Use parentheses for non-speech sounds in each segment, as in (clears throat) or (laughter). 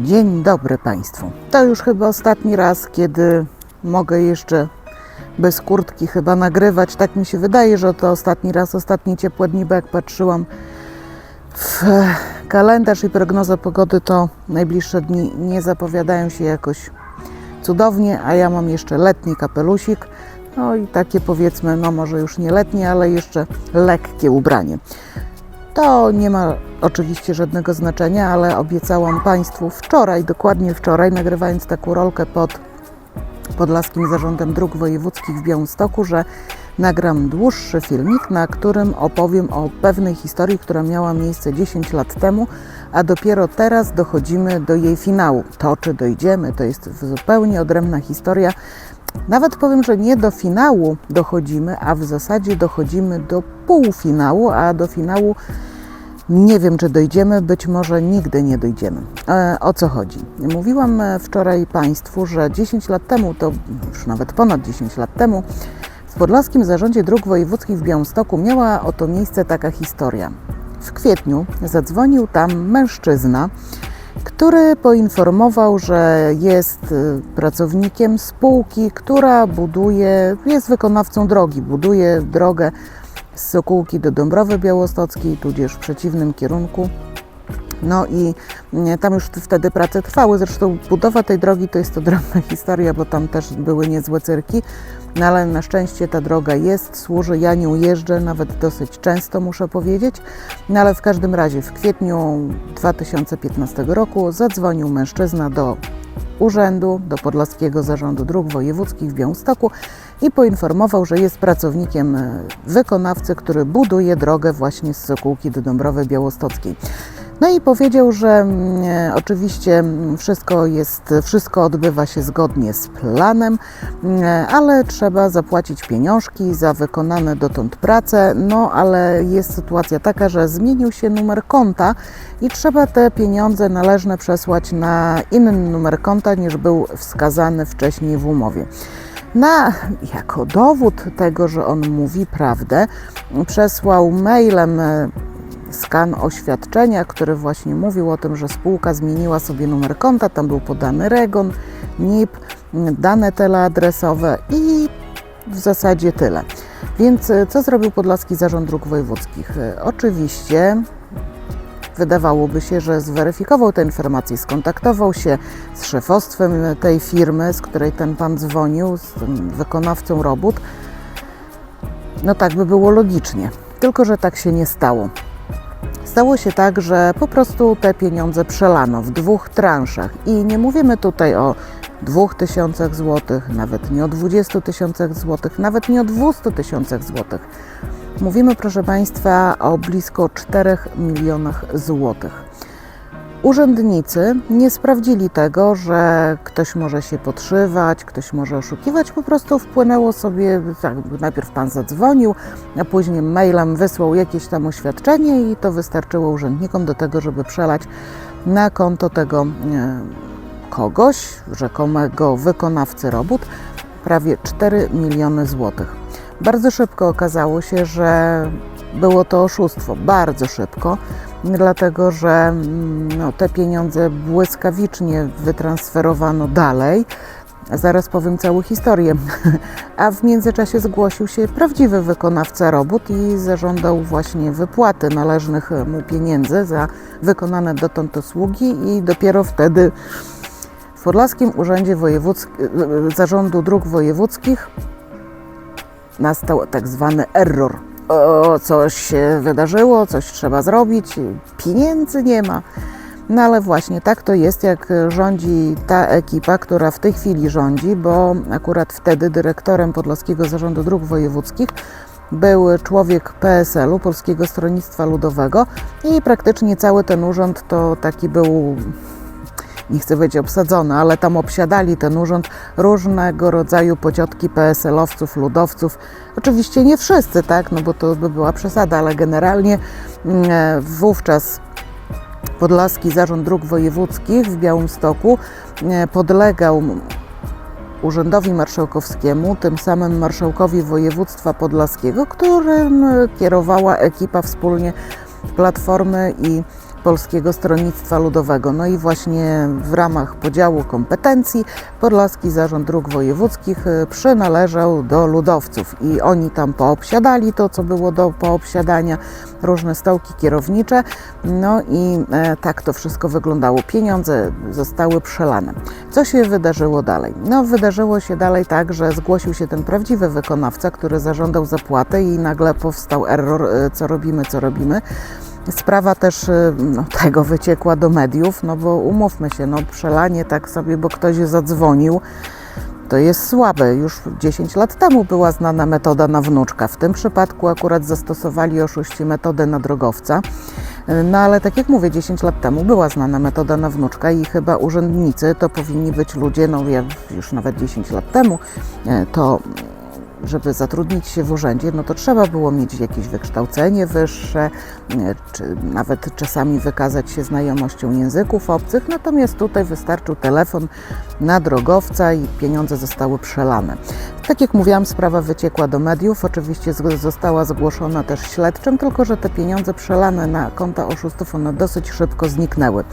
Dzień dobry Państwu. To już chyba ostatni raz, kiedy mogę jeszcze bez kurtki chyba nagrywać. Tak mi się wydaje, że to ostatni raz, ostatnie ciepłe dni, bo jak patrzyłam w kalendarz i prognozę pogody, to najbliższe dni nie zapowiadają się jakoś cudownie, a ja mam jeszcze letni kapelusik. No i takie powiedzmy, no może już nie letnie, ale jeszcze lekkie ubranie. To nie ma oczywiście żadnego znaczenia, ale obiecałam Państwu wczoraj, dokładnie wczoraj, nagrywając taką rolkę pod Podlaskim Zarządem Dróg Wojewódzkich w Białymstoku, że nagram dłuższy filmik, na którym opowiem o pewnej historii, która miała miejsce 10 lat temu, a dopiero teraz dochodzimy do jej finału. To, czy dojdziemy, to jest zupełnie odrębna historia. Nawet powiem, że nie do finału dochodzimy, a w zasadzie dochodzimy do półfinału, a do finału nie wiem, czy dojdziemy, być może nigdy nie dojdziemy. E, o co chodzi? Mówiłam e, wczoraj Państwu, że 10 lat temu, to już nawet ponad 10 lat temu, w Podlaskim Zarządzie Dróg Wojewódzkich w Białymstoku miała oto miejsce taka historia. W kwietniu zadzwonił tam mężczyzna, który poinformował, że jest y, pracownikiem spółki, która buduje, jest wykonawcą drogi, buduje drogę z Sokółki do Dąbrowy Białostockiej, tudzież w przeciwnym kierunku. No i nie, tam już wtedy prace trwały. Zresztą budowa tej drogi to jest to drobna (laughs) historia, bo tam też były niezłe cyrki. No ale na szczęście ta droga jest, służy. Ja nią jeżdżę, nawet dosyć często muszę powiedzieć. No ale w każdym razie w kwietniu 2015 roku zadzwonił mężczyzna do urzędu, do Podlaskiego Zarządu Dróg Wojewódzkich w Białymstoku i poinformował, że jest pracownikiem e, wykonawcy, który buduje drogę właśnie z Sokółki do Dąbrowy Białostockiej. No i powiedział, że mm, e, oczywiście mm, wszystko jest, wszystko odbywa się zgodnie z planem, mm, e, ale trzeba zapłacić pieniążki za wykonane dotąd prace. No ale jest sytuacja taka, że zmienił się numer konta i trzeba te pieniądze należne przesłać na inny numer konta niż był wskazany wcześniej w umowie. Na, jako dowód tego, że on mówi prawdę, przesłał mailem e, skan oświadczenia, który właśnie mówił o tym, że spółka zmieniła sobie numer konta, tam był podany REGON, NIP, dane teleadresowe i w zasadzie tyle. Więc e, co zrobił Podlaski Zarząd Dróg Wojewódzkich? E, Oczywiście wydawałoby się, że zweryfikował te informacje, skontaktował się z szefostwem tej firmy, z której ten pan dzwonił, z wykonawcą robót. No tak by było logicznie, tylko że tak się nie stało. Stało się tak, że po prostu te pieniądze przelano w dwóch transzach i nie mówimy tutaj o 2000 złotych, nawet nie o 20 tysiącach złotych, nawet nie o 200 tysiącach złotych. Mówimy, proszę Państwa, o blisko 4 milionach złotych. Urzędnicy nie sprawdzili tego, że ktoś może się podszywać, ktoś może oszukiwać. Po prostu wpłynęło sobie, tak, najpierw pan zadzwonił, a później mailem wysłał jakieś tam oświadczenie i to wystarczyło urzędnikom do tego, żeby przelać na konto tego e, kogoś, rzekomego wykonawcy robót, prawie 4 miliony złotych. Bardzo szybko okazało się, że było to oszustwo, bardzo szybko, dlatego że mm, no, te pieniądze błyskawicznie wytransferowano dalej. Zaraz powiem całą historię. (laughs) A w międzyczasie zgłosił się prawdziwy wykonawca robót i zażądał właśnie wypłaty należnych mu pieniędzy za wykonane dotąd usługi i dopiero wtedy w Podlaskim Urzędzie Wojewódzki, Zarządu Dróg Wojewódzkich nastał tak zwany error. O, coś się wydarzyło, coś trzeba zrobić, pieniędzy nie ma. No ale właśnie tak to jest, jak rządzi ta ekipa, która w tej chwili rządzi, bo akurat wtedy dyrektorem Podlaskiego Zarządu Dróg Wojewódzkich był człowiek PSL-u, Polskiego Stronnictwa Ludowego i praktycznie cały ten urząd to taki był nie chcę być obsadzony, ale tam obsiadali ten urząd różnego rodzaju pociotki PSL-owców, ludowców. Oczywiście nie wszyscy, tak, no bo to by była przesada, ale generalnie mm, e, wówczas Podlaski Zarząd Dróg Wojewódzkich w Białymstoku e, podlegał Urzędowi Marszałkowskiemu, tym samym Marszałkowi Województwa Podlaskiego, którym kierowała ekipa wspólnie Platformy i Polskiego Stronnictwa Ludowego. No i właśnie w ramach podziału kompetencji Podlaski Zarząd Dróg Wojewódzkich y, przynależał do ludowców i oni tam poobsiadali to, co było do poobsiadania, różne stołki kierownicze. No i e, tak to wszystko wyglądało. Pieniądze zostały przelane. Co się wydarzyło dalej? No, wydarzyło się dalej tak, że zgłosił się ten prawdziwy wykonawca, który zażądał zapłatę i nagle powstał error, e, co robimy, co robimy. Sprawa też e, no, (laughs) tego wyciekła do mediów, no bo umówmy się, no przelanie tak sobie, bo ktoś zadzwonił, to jest słabe. Już 10 lat temu była znana metoda na wnuczka. W tym przypadku akurat zastosowali oszuści metodę na drogowca. No ale tak jak mówię, 10 lat temu była znana metoda na wnuczka i chyba urzędnicy to powinni być ludzie, no ja już nawet 10 lat temu, e, to żeby zatrudnić się w urzędzie, no to trzeba było mieć jakieś wykształcenie wyższe, czy nawet czasami wykazać się znajomością języków obcych, natomiast tutaj wystarczył telefon na drogowca i pieniądze zostały przelane. Tak jak mówiłam, sprawa wyciekła do mediów, oczywiście została zgłoszona też śledczym, tylko że te pieniądze przelane na konta oszustów, one dosyć szybko zniknęły.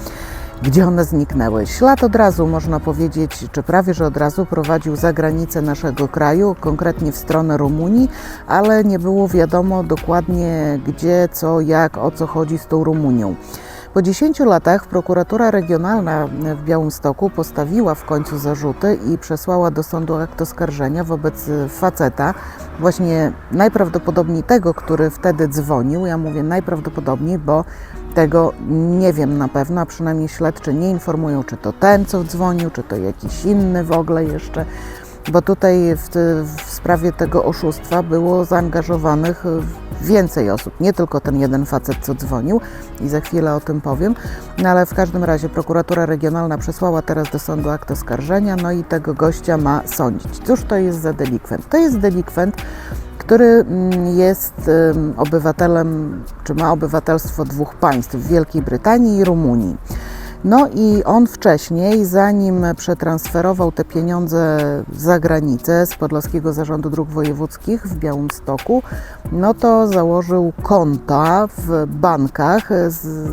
Gdzie one zniknęły? Ślad od razu, można powiedzieć, czy prawie że od razu prowadził za granicę naszego kraju, konkretnie w stronę Rumunii, ale nie było wiadomo dokładnie gdzie, co, jak, o co chodzi z tą Rumunią. Po 10 latach prokuratura regionalna w Białymstoku postawiła w końcu zarzuty i przesłała do sądu akt oskarżenia wobec faceta, właśnie najprawdopodobniej tego, który wtedy dzwonił. Ja mówię najprawdopodobniej, bo tego nie wiem na pewno, a przynajmniej śledczy nie informują, czy to ten, co dzwonił, czy to jakiś inny w ogóle jeszcze. Bo tutaj w, w sprawie tego oszustwa było zaangażowanych więcej osób, nie tylko ten jeden facet, co dzwonił i za chwilę o tym powiem, no ale w każdym razie prokuratura regionalna przesłała teraz do sądu akt oskarżenia, no i tego gościa ma sądzić. Cóż to jest za delikwent? To jest delikwent, który mm, jest obywatelem, czy ma obywatelstwo dwóch państw, Wielkiej Brytanii i Rumunii. No i on wcześniej, zanim przetransferował te pieniądze za granicę z Podlaskiego Zarządu Dróg Wojewódzkich w Białymstoku, no to założył konta w bankach, z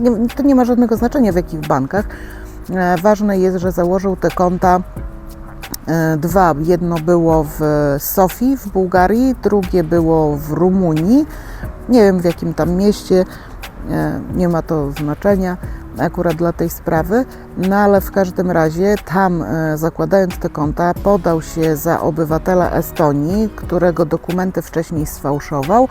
nie, to nie ma żadnego znaczenia w jakich bankach. E, Ważne jest, że założył te konta e, dwa. Jedno było w Sofii w Bułgarii, drugie było w Rumunii. Nie wiem w jakim tam mieście, nie ma to znaczenia akurat dla tej sprawy, no ale w każdym razie tam e, zakładając te konta podał się za obywatela Estonii, którego dokumenty wcześniej sfałszował,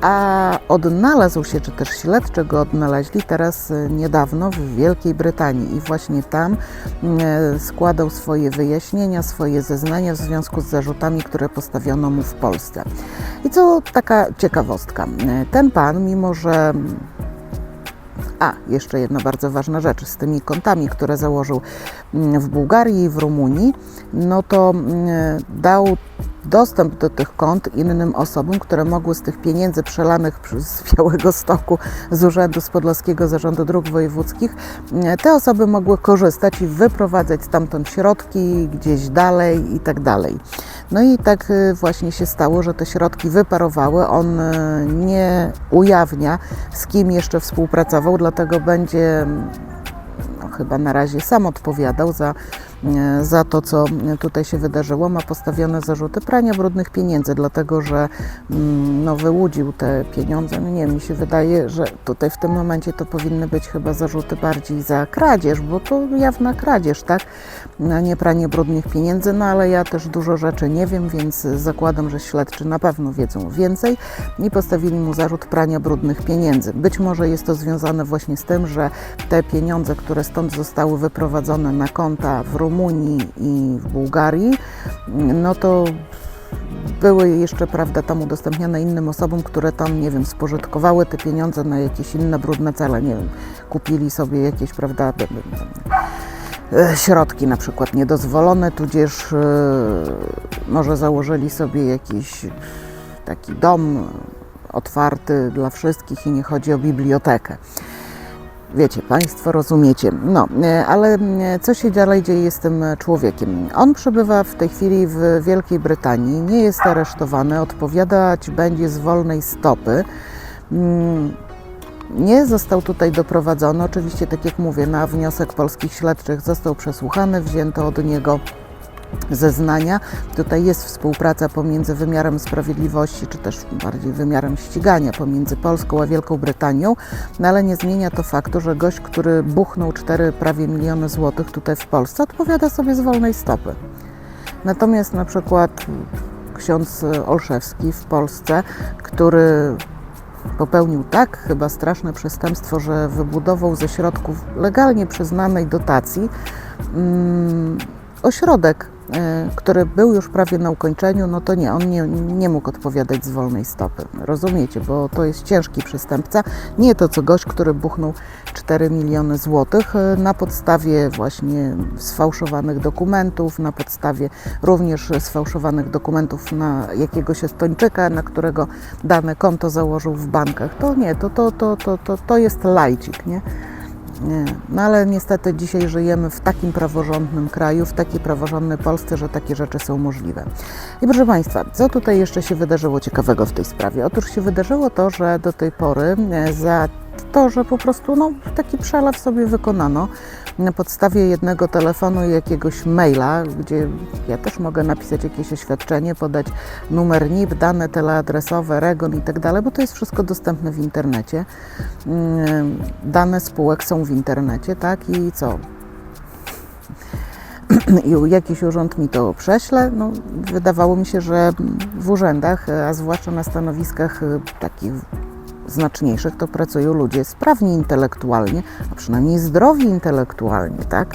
a odnalazł się, czy też śledczy go odnaleźli teraz e, niedawno w Wielkiej Brytanii i właśnie tam e, składał swoje wyjaśnienia, swoje zeznania w związku z zarzutami, które postawiono mu w Polsce. I co taka ciekawostka. Ten pan, mimo że a, jeszcze jedna bardzo ważna rzecz z tymi kontami, które założył mm, w Bułgarii i w Rumunii, no to mm, dał dostęp do tych kont innym osobom, które mogły z tych pieniędzy przelanych z Białego Stoku z Urzędu z Zarządu Dróg Wojewódzkich, mm, te osoby mogły korzystać i wyprowadzać stamtąd środki gdzieś dalej i tak dalej. No i tak y, właśnie się stało, że te środki wyparowały. On y, nie ujawnia, z kim jeszcze współpracował, dlatego będzie no, chyba na razie sam odpowiadał za, za to, co tutaj się wydarzyło. Ma postawione zarzuty prania brudnych pieniędzy, dlatego że mm, no, wyłudził te pieniądze. No nie mi się wydaje, że tutaj w tym momencie to powinny być chyba zarzuty bardziej za kradzież, bo to jawna kradzież, tak? A nie pranie brudnych pieniędzy, no ale ja też dużo rzeczy nie wiem, więc zakładam, że śledczy na pewno wiedzą więcej i postawili mu zarzut prania brudnych pieniędzy. Być może jest to związane właśnie z tym, że te pieniądze, które stąd zostały wyprowadzone na konta w Rumunii i w Bułgarii, no to były jeszcze, prawda, tam udostępniane innym osobom, które tam, nie wiem, spożytkowały te pieniądze na jakieś inne brudne cele, nie wiem, kupili sobie jakieś, prawda, e, środki na przykład niedozwolone, tudzież e, może założyli sobie jakiś taki dom otwarty dla wszystkich i nie chodzi o bibliotekę. Wiecie, Państwo rozumiecie. No, e, ale co się dalej dzieje z tym człowiekiem? On przebywa w tej chwili w Wielkiej Brytanii, nie jest aresztowany, odpowiadać będzie z wolnej stopy. Mm, Nie został tutaj doprowadzony. Oczywiście, tak jak mówię, na wniosek polskich śledczych został przesłuchany, wzięto od niego zeznania. Tutaj jest współpraca pomiędzy wymiarem sprawiedliwości, czy też bardziej wymiarem ścigania pomiędzy Polską a Wielką Brytanią, no ale nie zmienia to faktu, że gość, który buchnął 4 prawie miliony złotych tutaj w Polsce, odpowiada sobie z wolnej stopy. Natomiast na przykład ksiądz Olszewski w Polsce, który popełnił tak chyba straszne przestępstwo, że wybudował ze środków legalnie przyznanej dotacji mm, ośrodek, który był już prawie na ukończeniu, no to nie, on nie, nie mógł odpowiadać z wolnej stopy. Rozumiecie, bo to jest ciężki przestępca. Nie to co gość, który buchnął 4 miliony złotych e, na podstawie właśnie sfałszowanych dokumentów, na podstawie również sfałszowanych dokumentów na jakiegoś Estończyka, na którego dane konto założył w bankach. To nie, to, to, to, to, to, to jest lajcik, nie? Nie. No ale niestety dzisiaj żyjemy w takim praworządnym kraju, w takiej praworządnej Polsce, że takie rzeczy są możliwe. I proszę Państwa, co tutaj jeszcze się wydarzyło ciekawego w tej sprawie? Otóż się wydarzyło to, że do tej pory e, za to, że po prostu no, taki przelew sobie wykonano na podstawie jednego telefonu i jakiegoś maila, gdzie ja też mogę napisać jakieś oświadczenie, podać numer NIP, dane teleadresowe, REGON i tak dalej, bo to jest wszystko dostępne w internecie. Mm, Dane spółek są w internecie, tak? I co? (clears throat) i jakiś urząd mi to prześle. No, wydawało mi się, że w urzędach, a zwłaszcza na stanowiskach y, takich znaczniejszych, to pracują ludzie sprawni intelektualnie, a przynajmniej zdrowi intelektualnie, tak?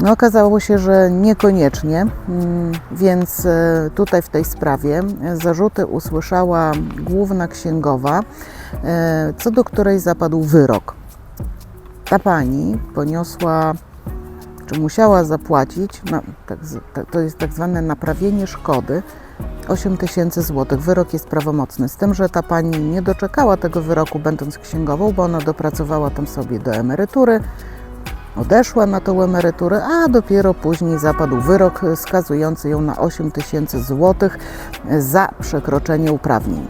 No, okazało się, że niekoniecznie, mm, więc e, tutaj w tej sprawie zarzuty usłyszała główna księgowa, e, co do której zapadł wyrok. Ta pani poniosła czy musiała zapłacić, tak, to jest tak zwane naprawienie szkody, 8 tysięcy złotych. Wyrok jest prawomocny. Z tym, że ta pani nie doczekała tego wyroku, będąc księgową, bo ona dopracowała tam sobie do emerytury, odeszła na tą emeryturę, a dopiero później zapadł wyrok skazujący ją na 8 tysięcy złotych za przekroczenie uprawnień.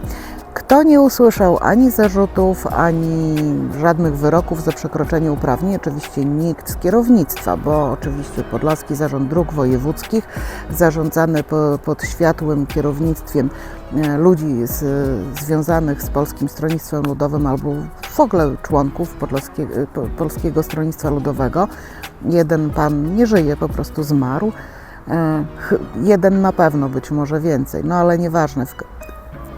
Kto nie usłyszał ani zarzutów, ani żadnych wyroków za przekroczenie uprawnień? Oczywiście nikt z kierownictwa, bo oczywiście Podlaski Zarząd Dróg Wojewódzkich, zarządzany po, pod światłym kierownictwem e, ludzi z, związanych z Polskim Stronnictwem Ludowym albo w ogóle członków e, Po- Polskiego Stronnictwa Ludowego. Jeden pan nie żyje, po prostu zmarł. E, Jeden na pewno, być może więcej, no ale nieważne.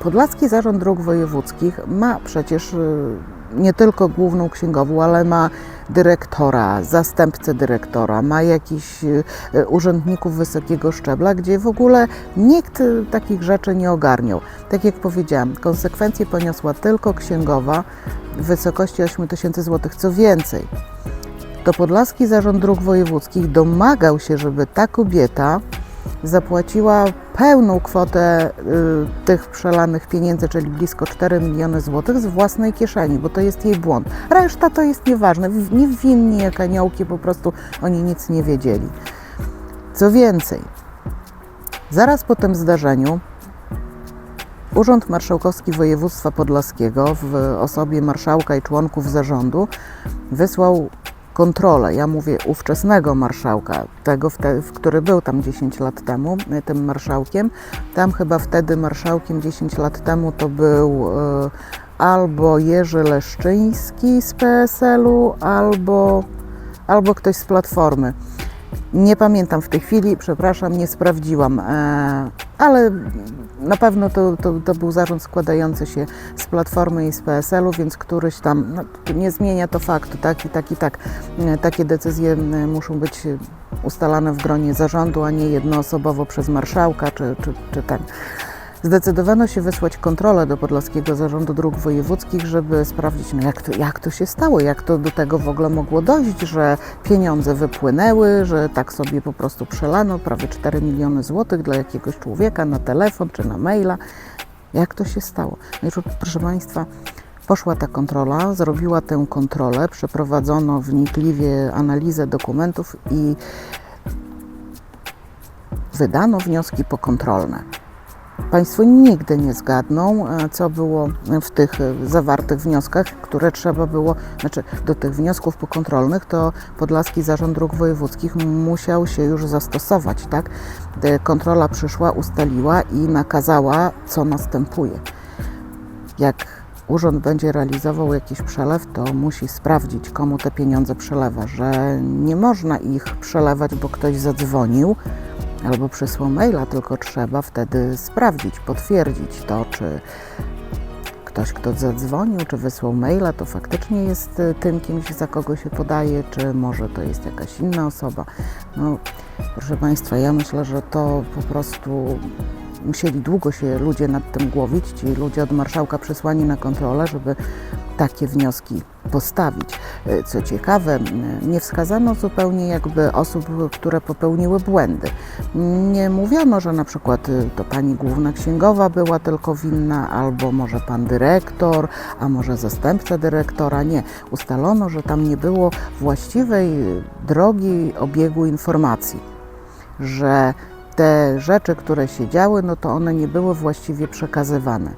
Podlaski Zarząd Dróg Wojewódzkich ma przecież y, nie tylko główną księgową, ale ma dyrektora, zastępcę dyrektora, ma jakichś y, urzędników wysokiego szczebla, gdzie w ogóle nikt y, takich rzeczy nie ogarniał. Tak jak powiedziałam, konsekwencje poniosła tylko księgowa w wysokości 8 tysięcy złotych. Co więcej, to Podlaski Zarząd Dróg Wojewódzkich domagał się, żeby ta kobieta zapłaciła pełną kwotę y, tych przelanych pieniędzy, czyli blisko 4 miliony złotych z własnej kieszeni, bo to jest jej błąd. Reszta to jest nieważne, nie winni jak aniołki, po prostu oni nic nie wiedzieli. Co więcej, zaraz po tym zdarzeniu Urząd Marszałkowski Województwa Podlaskiego w osobie marszałka i członków zarządu wysłał kontrolę. Ja mówię ówczesnego marszałka, tego, który był tam 10 lat temu, y, tym marszałkiem. Tam chyba wtedy marszałkiem 10 lat temu to był y, albo Jerzy Leszczyński z PSL-u, albo, albo ktoś z Platformy. Nie pamiętam w tej chwili, przepraszam, nie sprawdziłam, e, ale na pewno to, to, to był zarząd składający się z Platformy i z PSL-u, więc któryś tam, no, nie zmienia to faktu, tak i tak i tak. E, Takie decyzje muszą być ustalane w gronie zarządu, a nie jednoosobowo przez marszałka czy, czy, czy ten. Zdecydowano się wysłać kontrolę do Podlaskiego Zarządu Dróg Wojewódzkich, żeby sprawdzić, no jak, to, jak to się stało, jak to do tego w ogóle mogło dojść, że pieniądze wypłynęły, że tak sobie po prostu przelano prawie 4 miliony złotych dla jakiegoś człowieka na telefon czy na maila. Jak to się stało? No i proszę Państwa, poszła ta kontrola, zrobiła tę kontrolę, przeprowadzono wnikliwie analizę dokumentów i wydano wnioski pokontrolne. Państwo nigdy nie zgadną, e, co było w tych e, zawartych wnioskach, które trzeba było, znaczy do tych wniosków pokontrolnych, to Podlaski Zarząd Dróg Wojewódzkich musiał się już zastosować, tak? E, Kontrola przyszła, ustaliła i nakazała, co następuje. Jak urząd będzie realizował jakiś przelew, to musi sprawdzić, komu te pieniądze przelewa, że nie można ich przelewać, bo ktoś zadzwonił albo przysłał maila, tylko trzeba wtedy sprawdzić, potwierdzić to, czy ktoś, kto zadzwonił, czy wysłał maila, to faktycznie jest y, tym kimś, za kogo się podaje, czy może to jest jakaś inna osoba. No, proszę Państwa, ja myślę, że to po prostu musieli długo się ludzie nad tym głowić, ci ludzie od marszałka przesłani na kontrolę, żeby takie wnioski postawić. E, Co ciekawe, nie wskazano zupełnie jakby osób, które popełniły błędy. Nie mówiono, że na przykład y, to pani główna księgowa była tylko winna, albo może pan dyrektor, a może zastępca dyrektora. Nie. Ustalono, że tam nie było właściwej drogi obiegu informacji, że te rzeczy, które się działy, no to one nie były właściwie przekazywane.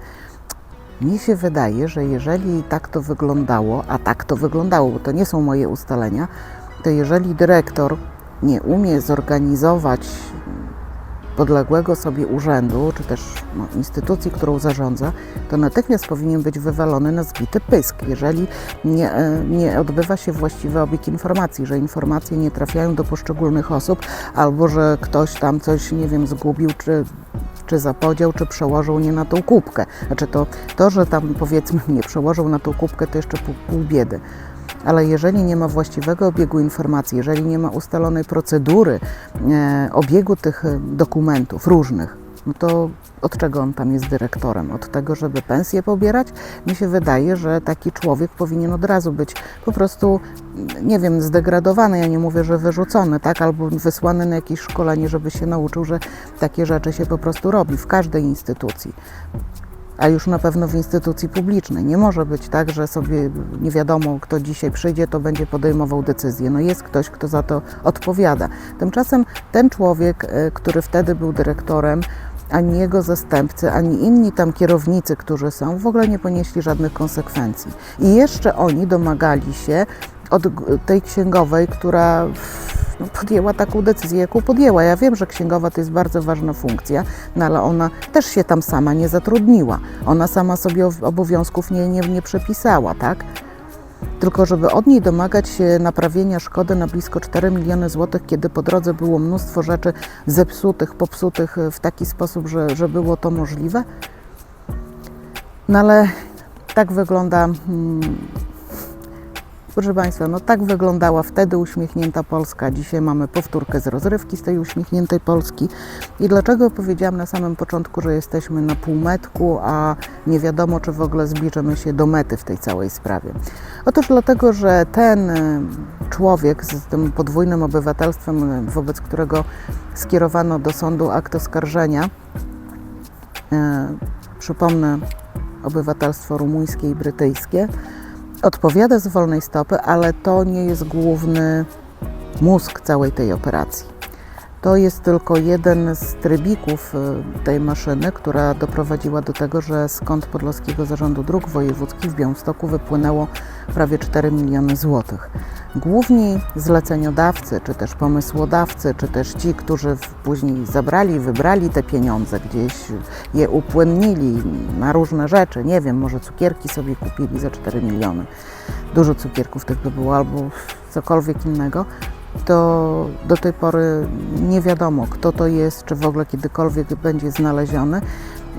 Mnie się wydaje, że jeżeli tak to wyglądało, a tak to wyglądało, bo to nie są moje ustalenia, to jeżeli dyrektor nie umie zorganizować podległego sobie urzędu, czy też no, instytucji, którą zarządza, to natychmiast powinien być wywalony na zbity pysk, jeżeli nie, e, nie odbywa się właściwy obieg informacji, że informacje nie trafiają do poszczególnych osób, albo że ktoś tam coś, nie wiem, zgubił, czy czy zapodział, czy przełożył nie na tą kubkę. Znaczy to, to że tam powiedzmy (laughs) nie przełożył na tą kubkę, to jeszcze pół, pół biedy. Ale jeżeli nie ma właściwego obiegu informacji, jeżeli nie ma ustalonej procedury e, obiegu tych e, dokumentów różnych, no to od czego on tam jest dyrektorem? Od tego, żeby pensję pobierać? Mi się wydaje, że taki człowiek powinien od razu być po prostu, nie wiem, zdegradowany, ja nie mówię, że wyrzucony, tak? Albo wysłany na jakieś szkolenie, żeby się nauczył, że takie rzeczy się po prostu robi w każdej instytucji. A już na pewno w instytucji publicznej. Nie może być tak, że sobie nie wiadomo, kto dzisiaj przyjdzie, to będzie podejmował decyzję. No jest ktoś, kto za to odpowiada. Tymczasem ten człowiek, e, który wtedy był dyrektorem, ani jego zastępcy, ani inni tam kierownicy, którzy są, w ogóle nie ponieśli żadnych konsekwencji. I jeszcze oni domagali się od tej księgowej, która no, podjęła taką decyzję, jaką podjęła. Ja wiem, że księgowa to jest bardzo ważna funkcja, no ale ona też się tam sama nie zatrudniła. Ona sama sobie ob- obowiązków nie, nie, nie przepisała, tak? Tylko żeby od niej domagać się naprawienia szkody na blisko 4 miliony złotych, kiedy po drodze było mnóstwo rzeczy zepsutych, popsutych w taki sposób, że, że było to możliwe. No ale tak wygląda. Hmm, Proszę Państwa, no tak wyglądała wtedy uśmiechnięta Polska. Dzisiaj mamy powtórkę z rozrywki z tej uśmiechniętej Polski. I dlaczego powiedziałam na samym początku, że jesteśmy na półmetku, a nie wiadomo, czy w ogóle zbliżymy się do mety w tej całej sprawie? Otóż dlatego, że ten y, człowiek z tym podwójnym obywatelstwem, y, wobec którego skierowano do sądu akt oskarżenia, y, przypomnę, obywatelstwo rumuńskie i brytyjskie, odpowiada z wolnej stopy, ale to nie jest główny mózg całej tej operacji. To jest tylko jeden z trybików y, tej maszyny, która doprowadziła do tego, że kont Podlaskiego Zarządu Dróg Wojewódzkich w Białymstoku wypłynęło prawie 4 miliony złotych. Główni zleceniodawcy, czy też pomysłodawcy, czy też ci, którzy później zabrali, wybrali te pieniądze, gdzieś je upłynnili na różne rzeczy, nie wiem, może cukierki sobie kupili za 4 miliony. Dużo cukierków tych by było, albo cokolwiek innego to do tej pory nie wiadomo, kto to jest, czy w ogóle kiedykolwiek będzie znaleziony.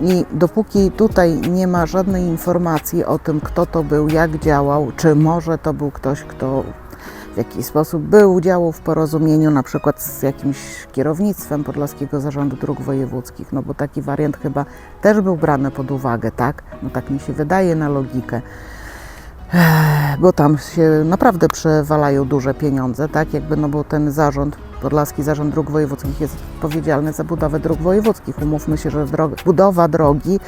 I dopóki tutaj nie ma żadnej informacji o tym, kto to był, jak działał, czy może to był ktoś, kto w jakiś sposób był, działał w porozumieniu na przykład z jakimś kierownictwem Podlaskiego Zarządu Dróg Wojewódzkich, no bo taki wariant chyba też był brany pod uwagę, tak? No tak mi się wydaje na logikę bo tam się naprawdę przewalają duże pieniądze, tak? Jakby, no bo ten zarząd, Podlaski Zarząd Dróg Wojewódzkich jest odpowiedzialny za budowę dróg wojewódzkich. Umówmy się, że budowa drogi,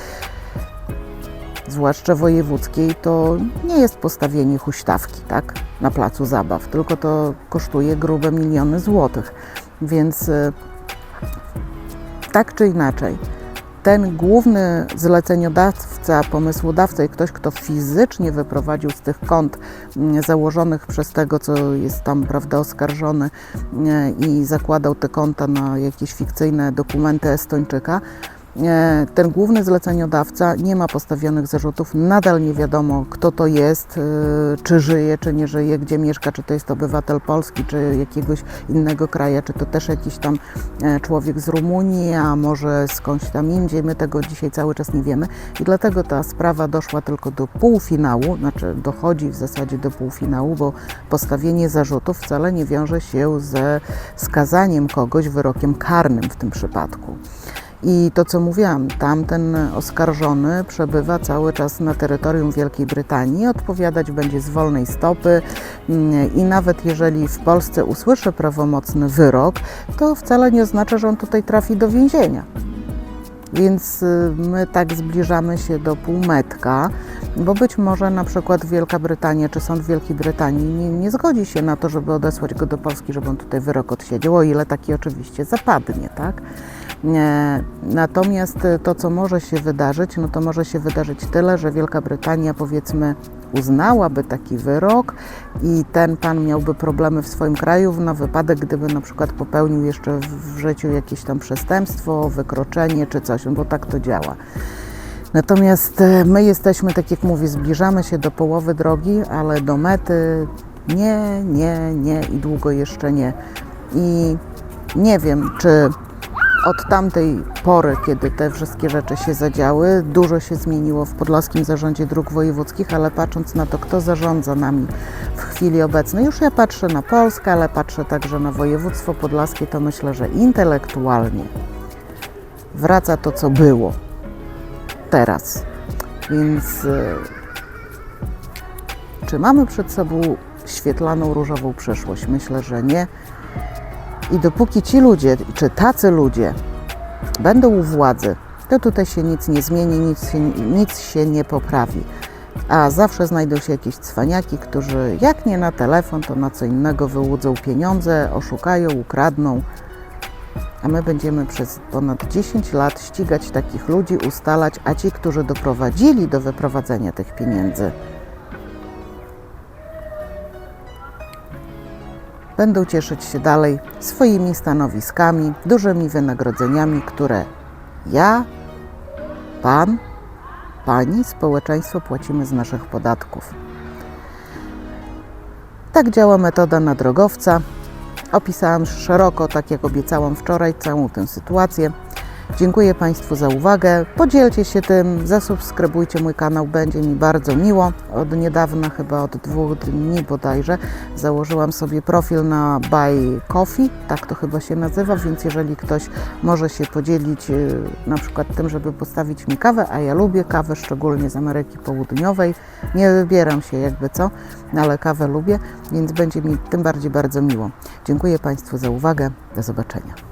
zwłaszcza wojewódzkiej, to nie jest postawienie huśtawki, tak? Na placu zabaw, tylko to kosztuje grube miliony złotych. Więc y, tak czy inaczej, ten główny zleceniodawca, pomysłodawca i ktoś, kto fizycznie wyprowadził z tych kont mm, założonych przez tego, co jest tam prawda, oskarżony e, i zakładał te konta na jakieś fikcyjne dokumenty Estończyka, ten główny zleceniodawca nie ma postawionych zarzutów, nadal nie wiadomo kto to jest, e, czy żyje, czy nie żyje, gdzie mieszka, czy to jest obywatel Polski, czy jakiegoś innego kraju, czy to też jakiś tam e, człowiek z Rumunii, a może skądś tam indziej, my tego dzisiaj cały czas nie wiemy. I dlatego ta sprawa doszła tylko do półfinału, znaczy dochodzi w zasadzie do półfinału, bo postawienie zarzutów wcale nie wiąże się ze skazaniem kogoś wyrokiem karnym w tym przypadku. I to, co mówiłam, tamten oskarżony przebywa cały czas na terytorium Wielkiej Brytanii, odpowiadać będzie z wolnej stopy mm, i nawet jeżeli w Polsce usłyszy prawomocny wyrok, to wcale nie oznacza, że on tutaj trafi do więzienia. Więc y, my tak zbliżamy się do półmetka, bo być może na przykład Wielka Brytania czy sąd Wielkiej Brytanii nie, nie zgodzi się na to, żeby odesłać go do Polski, żeby on tutaj wyrok odsiedział, o ile taki oczywiście zapadnie, tak? Natomiast to, co może się wydarzyć, no to może się wydarzyć tyle, że Wielka Brytania powiedzmy uznałaby taki wyrok i ten pan miałby problemy w swoim kraju na wypadek, gdyby na przykład popełnił jeszcze w- życiu jakieś tam przestępstwo, wykroczenie czy coś, bo tak to działa. Natomiast e, my jesteśmy, tak jak mówię, zbliżamy się do połowy drogi, ale do mety nie, nie, nie i długo jeszcze nie. I nie wiem, czy od tamtej pory, kiedy te wszystkie rzeczy się zadziały, dużo się zmieniło w Podlaskim Zarządzie Dróg Wojewódzkich, ale patrząc na to, kto zarządza nami w chwili obecnej, już ja patrzę na Polskę, ale patrzę także na województwo podlaskie, to myślę, że intelektualnie wraca to, co było teraz. Więc y, czy mamy przed sobą świetlaną, różową przyszłość? Myślę, że nie. I dopóki ci ludzie, czy tacy ludzie będą u władzy, to tutaj się nic nie zmieni, nic się, nic się nie poprawi. A zawsze znajdą się jakieś cwaniaki, którzy jak nie na telefon, to na co innego wyłudzą pieniądze, oszukają, ukradną. A my będziemy przez ponad 10 lat ścigać takich ludzi, ustalać, a ci, którzy doprowadzili do wyprowadzenia tych pieniędzy, będą cieszyć się dalej swoimi stanowiskami, dużymi wynagrodzeniami, które ja, pan, pani, społeczeństwo płacimy z naszych podatków. Tak działa metoda na drogowca. Opisałam szeroko, tak jak obiecałam wczoraj, całą tę sytuację. Dziękuję Państwu za uwagę. Podzielcie się tym, zasubskrybujcie mój kanał, będzie mi bardzo miło. Od niedawna, chyba od dwóch dni bodajże, założyłam sobie profil na Buy Coffee, tak to chyba się nazywa, więc jeżeli ktoś może się podzielić y, na przykład tym, żeby postawić mi kawę, a ja lubię kawę, szczególnie z Ameryki Południowej, nie wybieram się jakby co, ale kawę lubię, więc będzie mi tym bardziej bardzo miło. Dziękuję Państwu za uwagę, do zobaczenia.